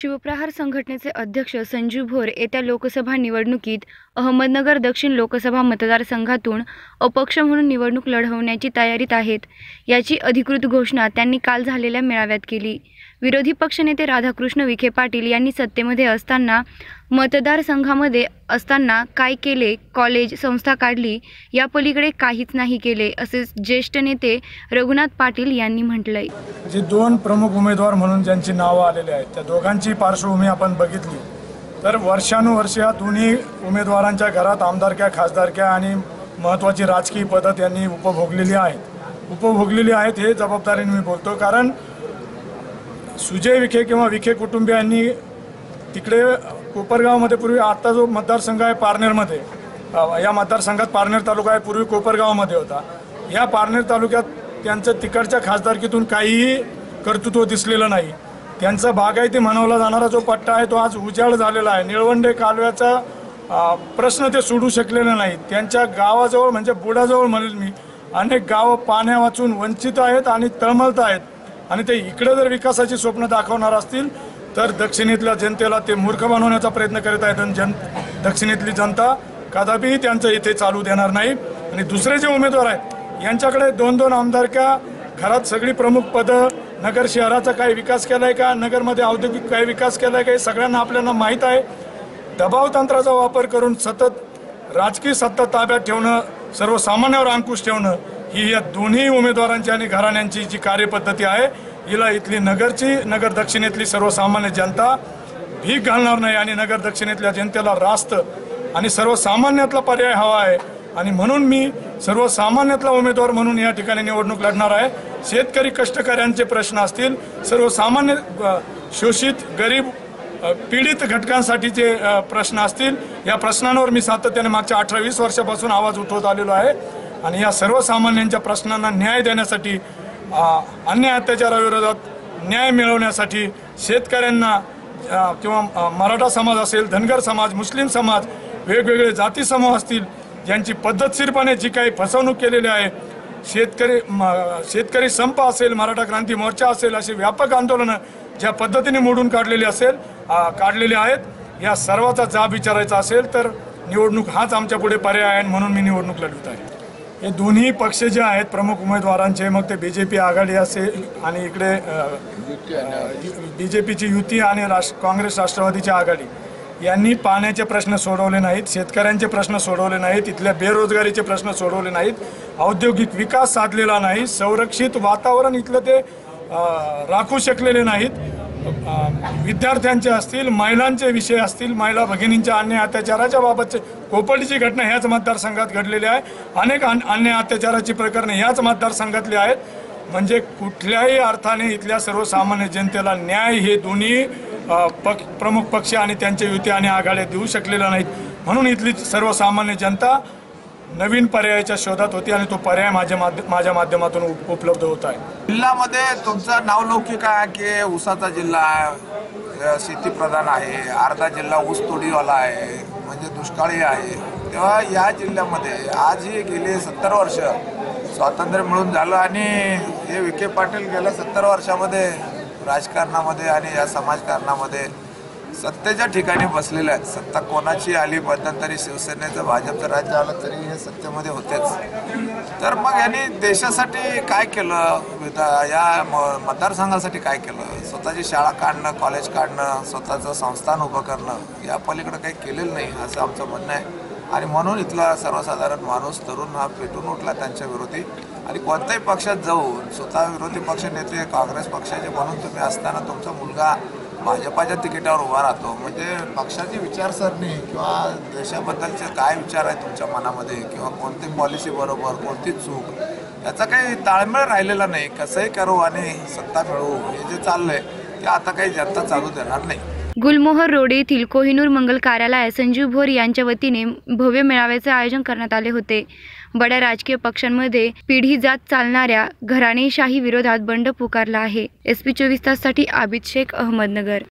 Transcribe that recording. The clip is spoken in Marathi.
शिवप्रहार संघटनेचे अध्यक्ष संजू भोर येत्या लोकसभा निवडणुकीत अहमदनगर दक्षिण लोकसभा मतदारसंघातून अपक्ष म्हणून निवडणूक लढवण्याची तयारीत आहेत. याची अधिकृत घोषणा त्यांनी काल झालेल्या मेळाव्यात केली. विरोधी पक्षनेते राधाकृष्ण विखे पाटील यांनी सत्तेमध्ये असताना मतदारसंघामध्ये असताना काय केले कॉलेज संस्था काढली या पलीकडे काहीच नाही केले असे ज्येष्ठ नेते रघुनाथ पाटील यांनी म्हटलंय. जे दोन प्रमुख उमेदवार म्हणून ज्यांची नावं आलेली आहेत त्या दोघांची पार्श्वभूमी आपण बघितली. तर वर्षानुवर्ष या दोन्ही उमेदवारांच्या घरात आमदारक्या खासदारक्या आणि महत्त्वाची राजकीय पद्धत यांनी उपभोगलेली आहेत. उपभोगलेली आहेत हे जबाबदारीने मी बोलतो कारण सुजय विखे किंवा विखे कुटुंबियांनी तिकडे कोपरगावमध्ये पूर्वी आत्ता जो मतदारसंघ आहे पारनेरमध्ये या मतदारसंघात पारनेर तालुका आहे पूर्वी कोपरगावमध्ये होता. या पारनेर तालुक्यात त्यांचं तिकडच्या खासदारकीतून काहीही कर्तृत्व दिसलेलं नाही. त्यांचा बागायती म्हणवला जाणारा जो पट्टा आहे तो आज उजाड झालेला आहे. निळवंडे कालव्याचा प्रश्न ते सोडू शकलेले नाहीत. त्यांच्या गावाजवळ म्हणजे बुडाजवळ म्हणेल मी अनेक गावं पाण्या वाचून वंचित आहेत आणि तळमळत आहेत. आणि ते इकडे जर विकासाची स्वप्न दाखवणार असतील तर दक्षिणेतल्या जनतेला ते मूर्ख बनवण्याचा प्रयत्न करीत आहेत आणि जन दक्षिणेतली जनता कदापिही त्यांचं इथे चालू देणार नाही. आणि दुसरे जे उमेदवार आहेत यांच्याकडे दोन दोन आमदारक्या घरात सगळी प्रमुख पदं नगर शहराचा काही विकास केलाय का? नगरमध्ये औद्योगिक काही विकास केलाय का? हे सगळ्यांना आपल्याला माहीत आहे. दबाव तंत्राचा वापर करून सतत राजकीय सत्ता ताब्यात ठेवणं सर्वसामान्यावर अंकुश ठेवणं ही या दोन्ही उमेदवारांची आणि घराण्यांची जी कार्यपद्धती आहे हिला इथली नगरची नगर दक्षिणेतली सर्वसामान्य जनता भीक घालणार नाही आणि नगर दक्षिणेतल्या जनतेला रास्त आणि सर्वसामान्यातला पर्याय हवा आहे. आणि म्हणून मी सर्वसामान्यातला उमेदवार म्हणून या ठिकाणी निवडणूक लढणार आहे. शेतकरी कष्टकऱ्यांचे प्रश्न असतील सर्वसामान्य शोषित गरीब पीडित घटकांसाठीचे जे प्रश्न असतील या प्रश्नांवर मी सातत्याने मागच्या अठरा वीस वर्षापासून आवाज उठवत आलेलो आहे. आणि या सर्वसामान्यांच्या प्रश्नांना न्याय देण्यासाठी अन्य अन्याय अत्याचाराविरोधात न्याय मिळवण्यासाठी शेतकऱ्यांना किंवा मराठा समाज असेल धनगर समाज मुस्लिम समाज वेगवेगळे जाती समूह असतील ज्यांची पद्धतशीरपणे जी काही फसवणूक केलेली आहे शेतकरी शेतकरी संप असेल मराठा क्रांती मोर्चा असेल अशी व्यापक आंदोलनं ज्या पद्धतीने मोडून काढलेली असेल काढलेली आहेत या सर्वाचा जाब विचारायचा असेल तर निवडणूक हाच आमच्या पुढे पर्याय आहे म्हणून मी निवडणूक लढवत आहे. हे दोन्ही पक्ष जे आहेत प्रमुख उमेदवारांचे मग ते बी जे पी आघाडी असेल आणि इकडे बी जे पीची युती आणि राष्ट्र काँग्रेस राष्ट्रवादीची आघाडी. यांनी पाण्याचे प्रश्न सोडवले नाहीत शेतकऱ्यांचे प्रश्न सोडवले नाहीत इथल्या बेरोजगारीचे प्रश्न सोडवले नाहीत औद्योगिक विकास साधलेला नाही संरक्षित वातावरण इथलं ते राखू शकलेले नाहीत. विद्यार्थ्यांचे असतील महिलांचे विषय असतील महिला भगिनींच्या अन्याय अत्याचाराच्या बाबतचे कोपर्डीची घटना ह्याच मतदारसंघात घडलेली आहे. अनेक अन्य अन्याय अत्याचाराची प्रकरणे ह्याच मतदारसंघातली आहेत. म्हणजे कुठल्याही अर्थाने इथल्या सर्वसामान्य जनतेला न्याय हे दोन्ही अ, पक्ष प्रमुख पक्ष आणि त्यांच्या युती आणि आघाड्या देऊ शकलेल्या नाहीत. म्हणून इथली सर्वसामान्य जनता नवीन पर्यायाच्या शोधात होती आणि तो पर्याय माझ्या माध्य माझ्या माध्यमातून उप- उपलब्ध होत आहे. जिल्ह्यामध्ये तुमचा नावलौकिक आहे की ऊसाचा जिल्हा आहे? शेतीप्रधान आहे अर्धा जिल्हा ऊस तोडीवाला आहे म्हणजे दुष्काळी आहे. तेव्हा या जिल्ह्यामध्ये आजही गेले सत्तर वर्ष स्वातंत्र्य मिळून झालं आणि हे विखे पाटील गेल्या सत्तर वर्षामध्ये राजकारणामध्ये आणि या समाजकारणामध्ये सत्तेच्या ठिकाणी बसलेले आहेत. सत्ता कोणाची आली मध्यंतरी शिवसेनेचं भाजपचं राज्य आलं तरी हे सत्तेमध्ये होतेच. तर मग यांनी देशासाठी काय केलं? विधा- या म- मतदारसंघासाठी काय केलं? स्वतःची शाळा काढणं कॉलेज काढणं स्वतःचं संस्थान उभं करणं या पलीकडे काही केलेलं नाही असं आमचं म्हणणं आहे. आणि म्हणून इथला सर्वसाधारण माणूस तरुण हा पेटून उठला त्यांच्या विरोधी. आणि कोणत्याही पक्षात जाऊन स्वतः विरोधी पक्ष नेते काँग्रेस पक्षाचे म्हणून तुम्ही असताना तुमचा मुलगा भाजपाच्या तिकिटावर उभा राहतो. म्हणजे पक्षाची विचारसरणी किंवा देशाबद्दलचे काय विचार आहे तुमच्या मनामध्ये? किंवा कोणती पॉलिसी बरोबर कोणती चूक? याचा काही ताळमेळ राहिलेला नाही. कसंही करू आणि सत्ता मिळवू हे जे चाललंय ते आता काही जनता चालू देणार नाही. गुलमोहर रोड येथील कोहिनूर मंगल कार्यालयात संजीव भोर यांच्या वतीने भव्य मेळाव्याचे आयोजन करण्यात आले होते. बड्या राजकीय पक्षांमध्ये पिढी जात चालणाऱ्या घराणेशाही विरोधात बंड पुकारला आहे. एस पी चोवीस ताससाठी आबिद शेख अहमदनगर